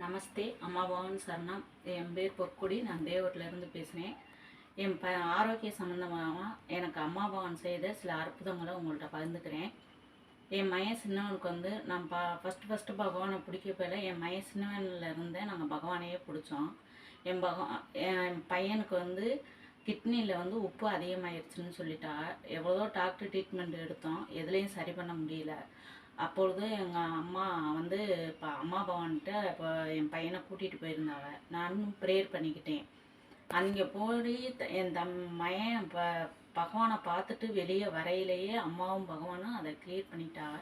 நமஸ்தே அம்மா சரணம். என் பேர் பொற்குடி நான் தேவூர்லேருந்து பேசுகிறேன் என் ப ஆரோக்கிய சம்மந்தமாக எனக்கு அம்மாபவன் செய்த சில அற்புதங்களை உங்கள்கிட்ட பகிர்ந்துக்கிறேன். என் மய சின்னவனுக்கு வந்து நான் ப ஃபஸ்ட்டு ஃபஸ்ட்டு பகவானை பிடிக்க போயில என் மய சின்னவனிலிருந்தே நாங்கள் பகவானையே பிடிச்சோம். என் பகவான் என் பையனுக்கு வந்து கிட்னியில் வந்து உப்பு அதிகமாயிருச்சுன்னு சொல்லிட்டா. எவ்வளோ டாக்டர் ட்ரீட்மெண்ட் எடுத்தோம். எதுலேயும் சரி பண்ண முடியல. அப்பொழுது எங்கள் அம்மா வந்து இப்போ அம்மா பவன்கிட்ட இப்போ என் பையனை கூட்டிகிட்டு போயிருந்தாங்க. நானும் ப்ரேயர் பண்ணிக்கிட்டேன். அங்கே போய் த- என் தம் மயன் இப்போ பகவானை பார்த்துட்டு வெளியே வரையிலேயே அம்மாவும் பகவானும் அதை கிளியர் பண்ணிட்டாங்க.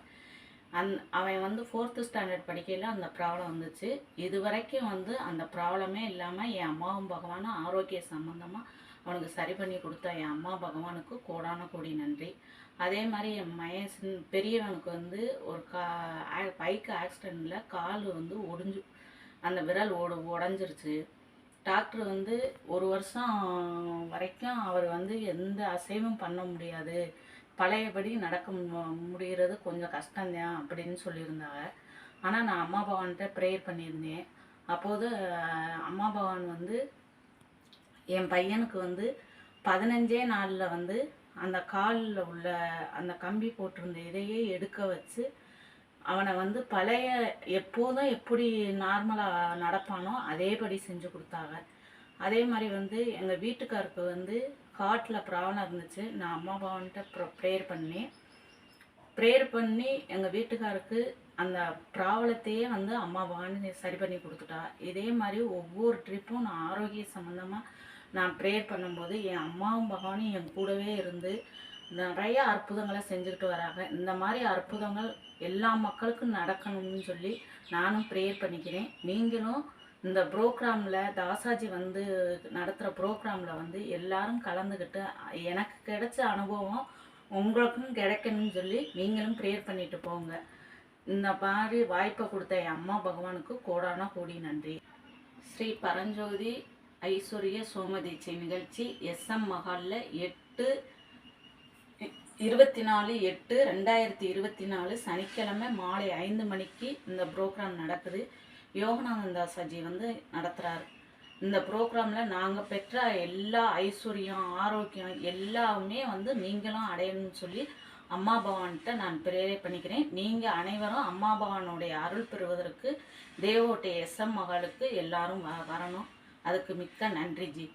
அந் அவன் வந்து ஃபோர்த்து ஸ்டாண்டர்ட் படிக்கையில் அந்த ப்ராப்ளம் வந்துச்சு. இது வரைக்கும் வந்து அந்த ப்ராப்ளமே இல்லாமல் என் அம்மாவும் பகவானும் ஆரோக்கிய சம்மந்தமாக அவனுக்கு சரி பண்ணி கொடுத்த என் அம்மா பகவானுக்கு கோடான கோடி நன்றி. அதே மாதிரி என் மயசின் பெரியவனுக்கு வந்து ஒரு கா பைக் ஆக்சிடெண்ட்டில் கால் வந்து ஒடிஞ்சு அந்த விரல் ஓடு உடஞ்சிருச்சு டாக்டர் வந்து ஒரு வருஷம் வரைக்கும் அவர் வந்து எந்த அசைவும் பண்ண முடியாது. பழையபடி நடக்க மு- முடிகிறது கொஞ்சம் கஷ்டம்தான் அப்படின்னு சொல்லியிருந்தாங்க. ஆனால் நான் அம்மா பகவான்கிட்ட ப்ரேயர் பண்ணியிருந்தேன். அப்போது அம்மா பகவான் வந்து என் பையனுக்கு வந்து பதினஞ்சே நாளில் வந்து அந்த காலில் உள்ள அந்த கம்பி போட்டிருந்த இதையே எடுக்க வச்சு அவனை வந்து பழைய எப்போதும் எப்படி நார்மலாக நடப்பானோ அதேபடி செஞ்சு கொடுத்தாங்க. அதே மாதிரி வந்து எங்கள் வீட்டுக்காருக்கு வந்து ஹார்ட்டில் ப்ராப்ளம் இருந்துச்சு. நான் அம்மா பவன்கிட்ட ப்ரோ ப்ரேயர் பண்ணேன். ப்ரேயர் பண்ணி எங்கள் வீட்டுக்காருக்கு அந்த ப்ராப்ளத்தையே வந்து அம்மா பவானி சரி பண்ணி கொடுத்துட்டா. இதே மாதிரி ஒவ்வொரு ட்ரிப்பும் நான் ஆரோக்கிய சம்மந்தமாக நான் ப்ரேயர் பண்ணும்போது என் அம்மாவும் பகவானும் என் கூடவே இருந்து நிறைய அற்புதங்களை செஞ்சுக்கிட்டு வராங்க. இந்த மாதிரி அற்புதங்கள் எல்லா மக்களுக்கும் நடக்கணும்னு சொல்லி நானும் ப்ரேயர் பண்ணிக்கிறேன். நீங்களும் இந்த ப்ரோக்ராமில் தாசாஜி வந்து நடத்துகிற ப்ரோக்ராமில் வந்து எல்லாரும் கலந்துக்கிட்டு எனக்கு கிடைச்ச அனுபவம் உங்களுக்கும் கிடைக்கணும்னு சொல்லி நீங்களும் ப்ரேயர் பண்ணிட்டு போங்க. இந்த மாதிரி வாய்ப்பை கொடுத்த என் அம்மா பகவானுக்கு கோடான கோடி நன்றி. ஸ்ரீ பரஞ்சோதி ஐஸ்வர்ய சோமதீட்சை நிகழ்ச்சி எஸ்எம் மஹாலில் எட்டு இருபத்தி நாலு எட்டு ரெண்டாயிரத்தி இருபத்தி நாலு சனிக்கிழமை மாலை ஐந்து மணிக்கு இந்த ப்ரோக்ராம் நடக்குது. யோகநாதன் தாசாஜி வந்து நடத்துகிறாரு இந்த ப்ரோக்ராமில் நாங்கள் பெற்ற எல்லா ஐஸ்வர்யம் ஆரோக்கியம் எல்லாமே வந்து நீங்களும் அடையணும்னு சொல்லி அம்மா பவான்கிட்ட நான் பிரேரை பண்ணிக்கிறேன். நீங்கள் அனைவரும் அம்மா பவானுடைய அருள் பெறுவதற்கு தேவோட்டை எஸ்எம் மகளுக்கு எல்லாரும் வ வரணும். அதுக்கு மிக்க நன்றி ஜி.